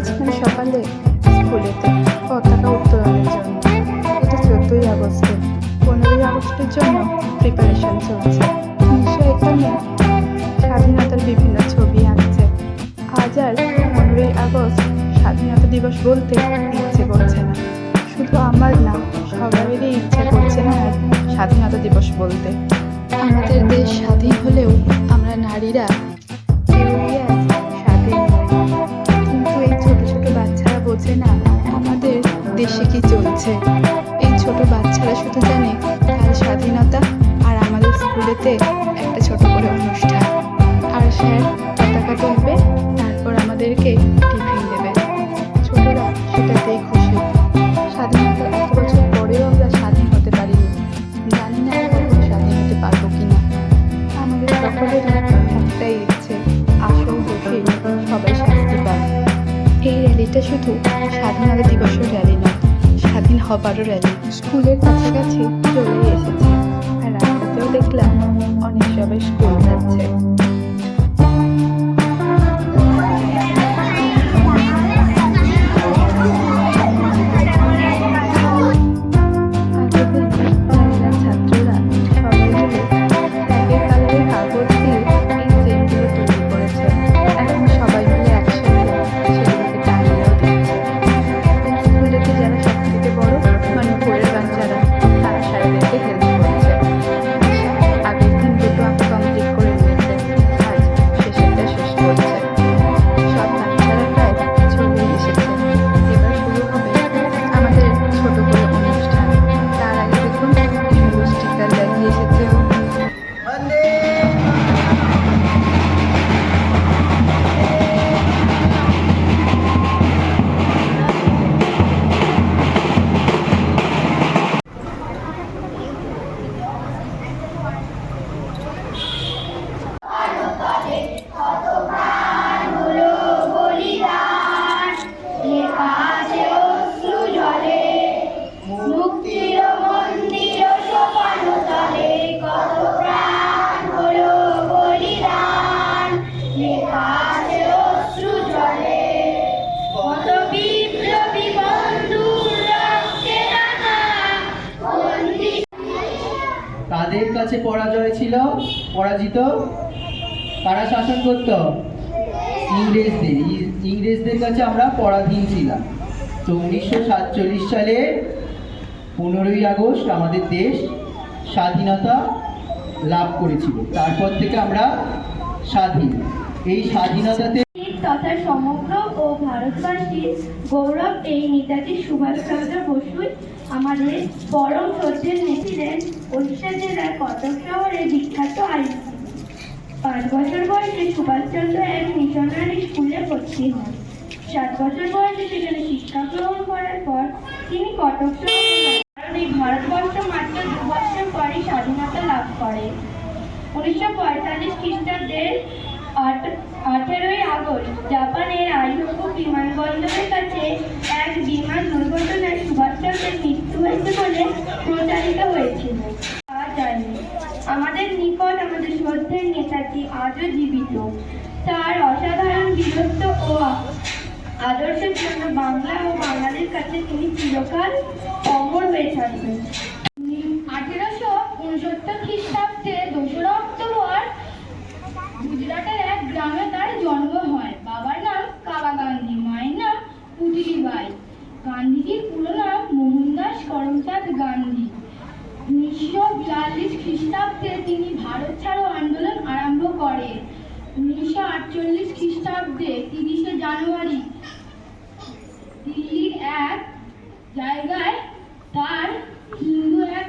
গিয়েছিলাম সকালে স্কুলেতে পতাকা উত্তোলনের জন্য। এটা চোদ্দোই আগস্টে পনেরোই আগস্টের জন্য প্রিপারেশন চলছে। নিশ্চয় এখানে স্বাধীনতার বিভিন্ন ছবি আঁকছে। আজ আর পনেরোই আগস্ট স্বাধীনতা দিবস বলতে ইচ্ছে করছে না। শুধু আমার না, সবারই ইচ্ছে করছে না স্বাধীনতা দিবস বলতে। আমাদের দেশ স্বাধীন হলেও আমরা নারীরা বোঝে না আমাদের দেশে কি চলছে। এই ছোট বাচ্চারা শুধু জানে কাল স্বাধীনতা আর আমাদের স্কুলেতে একটা ছোট করে অনুষ্ঠান। আর স্যার স্বাধীন রেডি স্কুলের কাছাকাছি চলে এসেছি। আর রাস্তাতেও দেখলাম অনেক সবাই স্কুল যাচ্ছে। তাদের কাছে পরাজয় ছিল, পরাজিত, কারা শাসন করত? ইংরেজদের। ইংরেজদের কাছে আমরা পরাধীন ছিলাম। তো উনিশশো সাতচল্লিশ সালে পনেরোই আগস্ট আমাদের দেশ স্বাধীনতা লাভ করেছিল। তারপর থেকে আমরা স্বাধীন। এই স্বাধীনতাতে তথা সমগ্র ও ভারতবাসীর গৌরব এই নেতাজি সুভাষচন্দ্র বসুই আমাদের পরম শ্রদ্ধের নেত্রীদের উড়িষ্যা জেলার কটক শহরে বিখ্যাত আইনজীবী পাঁচ বছর বয়সে সুভাষচন্দ্র এক মিশনারি স্কুলে ভর্তি হন। সাত বছর বয়সে সেখানে শিক্ষা গ্রহণ করার পর তিনি কটক শহরে ভারতবর্ষ মাত্র দু বছর পরই স্বাধীনতা লাভ করে উনিশশো পঁয়তাল্লিশ খ্রিস্টাব্দের জাপানের আইহোকো বিমানবন্দরের কাছে এক বিমান দুর্ঘটনায় সুভাষচন্দ্রের মৃত্যু হয়েছে বলে প্রচারিত হয়েছিল। পাওয়া যায়নি আমাদের নিকট আমাদের শ্রদ্ধের নেতাজি আজও জীবিত। তার অসাধারণ বীরত্ব ও আদর্শের জন্য বাংলা ও বাঙালির কাছে তিনি চিরকাল অমর হয়ে থাকবেন। আঠেরোশো খ্রিস্টাব্দে তিনি ভারত ছাড়ো আন্দোলন আরম্ভ করেন। উনিশশো আটচল্লিশ খ্রিস্টাব্দে তিরিশে জানুয়ারি দিল্লির এক জায়গায় তার হিন্দু এক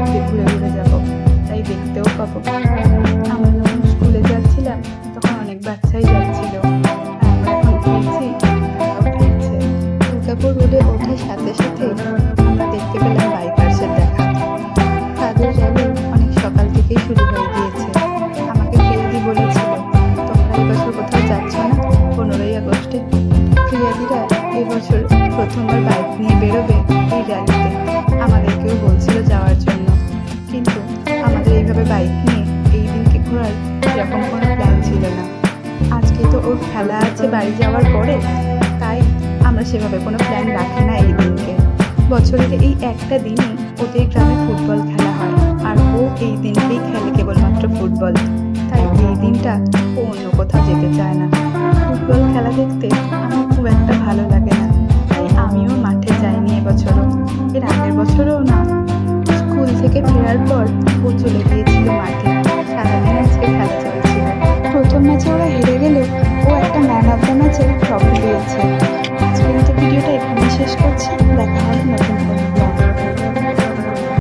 ঘুরতে ঘুরে ঘুরে যাব, তাই দেখতেও পাবো। আমরা যখন স্কুলে যাচ্ছিলাম, তখন অনেক বাচ্চাই যাচ্ছিল। আমরা এখন দুর্গাপুর রোডে ওঠার সাথে সাথে আমরা দেখতে পেলাম বাইকার্সের দেখা। তাদের জায়গা অনেক সকাল থেকেই শুরু হয়ে গিয়েছে। আমাকে ফিরিদি বলেছিল, তোমরা এবছর কোথাও যাচ্ছ না? পনেরোই আগস্টে। ফিরিয়াদিরা এবছর প্রথমবার বাইক নিয়ে বেরোবে এই র্যালি ভাবে বাইক নিয়ে এই দিনকে ঘোরার সেরকম কোনো প্ল্যান ছিল না। আজকে তো ওর খেলা আছে বাড়ি যাওয়ার পরে, তাই আমরা সেভাবে কোনো প্ল্যান রাখি না এই দিনকে। বছরের এই একটা দিনই ওদের গ্রামে ফুটবল খেলা হয়, আর ও এই দিনকেই খেলে কেবলমাত্র ফুটবল। তাই এই দিনটা ও অন্য কোথাও যেতে চায় না। ফুটবল খেলা দেখতে আমার খুব একটা ভালো লাগে না, তাই আমিও মাঠে যাইনি এবছরও এর আগের বছরও না স্কুল থেকে ফেরার পর ও চলে গিয়েছিল মাঠে